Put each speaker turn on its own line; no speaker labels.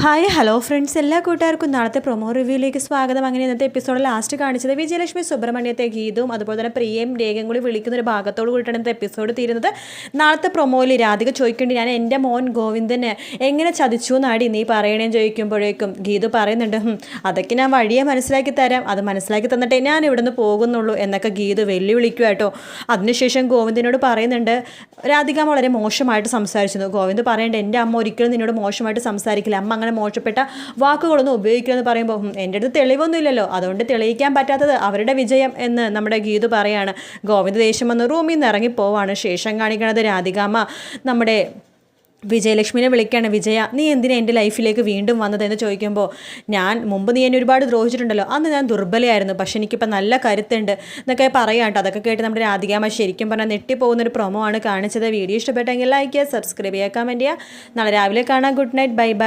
Hi hello friends. എല്ലാ കൂട്ടുകാർക്കും നാളത്തെ പ്രൊമോ റിവ്യൂയിലേക്ക് സ്വാഗതം. അങ്ങനെ ഇന്നത്തെ എപ്പിസോഡ് ലാസ്റ്റ് കാണിച്ചത് വിജയലക്ഷ്മി സുബ്രഹ്മണ്യത്തെ ഗീതവും അതുപോലെ തന്നെ പ്രിയയും രേഖയും കൂടി വിളിക്കുന്ന ഒരു ഭാഗത്തോട് കൂടിയിട്ടാണ് ഇന്നത്തെ എപ്പിസോഡ് തീരുന്നത്. നാളത്തെ പ്രൊമോയിൽ രാധിക ചോദിക്കേണ്ടി ഞാൻ എന്റെ മോൻ ഗോവിന്ദനെ എങ്ങനെ ചതിച്ചു എന്നാടി നീ പറയണേന്ന് ചോദിക്കുമ്പോഴേക്കും ഗീതു പറയുന്നുണ്ട് "ഹും, അതൊക്കെ ഞാൻ വഴിയെ മനസ്സിലാക്കി തരാം. അത് മനസ്സിലാക്കി തന്നിട്ടേ ഞാൻ ഇവിടെ നിന്ന് പോകുന്നുള്ളൂ എന്നൊക്കെ ഗീതു വെല്ലുവിളിക്കുക കേട്ടോ. അതിനുശേഷം ഗോവിന്ദനോട് പറയുന്നുണ്ട് രാധിക വളരെ മോശമായിട്ട് സംസാരിച്ചിരുന്നു. ഗോവിന്ദ് പറയേണ്ട എന്റെ അമ്മ ഒരിക്കലും നിന്നോട് മോശമായിട്ട് സംസാരിക്കില്ല. അമ്മ മോശപ്പെട്ട വാക്കുകളൊന്നും ഉപയോഗിക്കുമെന്ന് പറയുമ്പോൾ "ഹും, എന്റെ അടുത്ത് തെളിവൊന്നും ഇല്ലല്ലോ അതുകൊണ്ട് തെളിയിക്കാൻ പറ്റാത്തത് അവരുടെ വിജയം എന്ന് നമ്മുടെ ഗീതു പറയാണ്. ഗോവിന്ദ് ദേഷ്യം വന്ന് റൂമിൽ നിന്ന് ഇറങ്ങിപ്പോവാണ് ശേഷം കാണിക്കണത് രാധികാമ നമ്മുടെ വിജയലക്ഷ്മിനെ വിളിക്കുകയാണ് വിജയ നീ എന്തിനാ എന്റെ ലൈഫിലേക്ക് വീണ്ടും വന്നതെന്ന് ചോദിക്കുമ്പോൾ ഞാൻ മുമ്പ് നീ എന്നെ ഒരുപാട് ദ്രോഹിച്ചിട്ടുണ്ടല്ലോ. അന്ന് ഞാൻ ദുർബലയായിരുന്നു. പക്ഷേ എനിക്കിപ്പോൾ നല്ല കരുത്തുണ്ട് എന്നൊക്കെ പറയാം അതൊക്കെ കേട്ട് നമ്മുടെ രാധികാമ ശരിക്കും പറഞ്ഞാൽ നെട്ടിപ്പോകുന്ന ഒരു പ്രൊമോ ആണ് കാണിച്ചത്. വീഡിയോ ഇഷ്ടപ്പെട്ടെങ്കിൽ ലൈക്ക് ചെയ്യുക സബ്സ്ക്രൈബ് ചെയ്യുക കമന്റ് ചെയ്യുക. നാളെ രാവിലെ കാണാം. Good night bye bye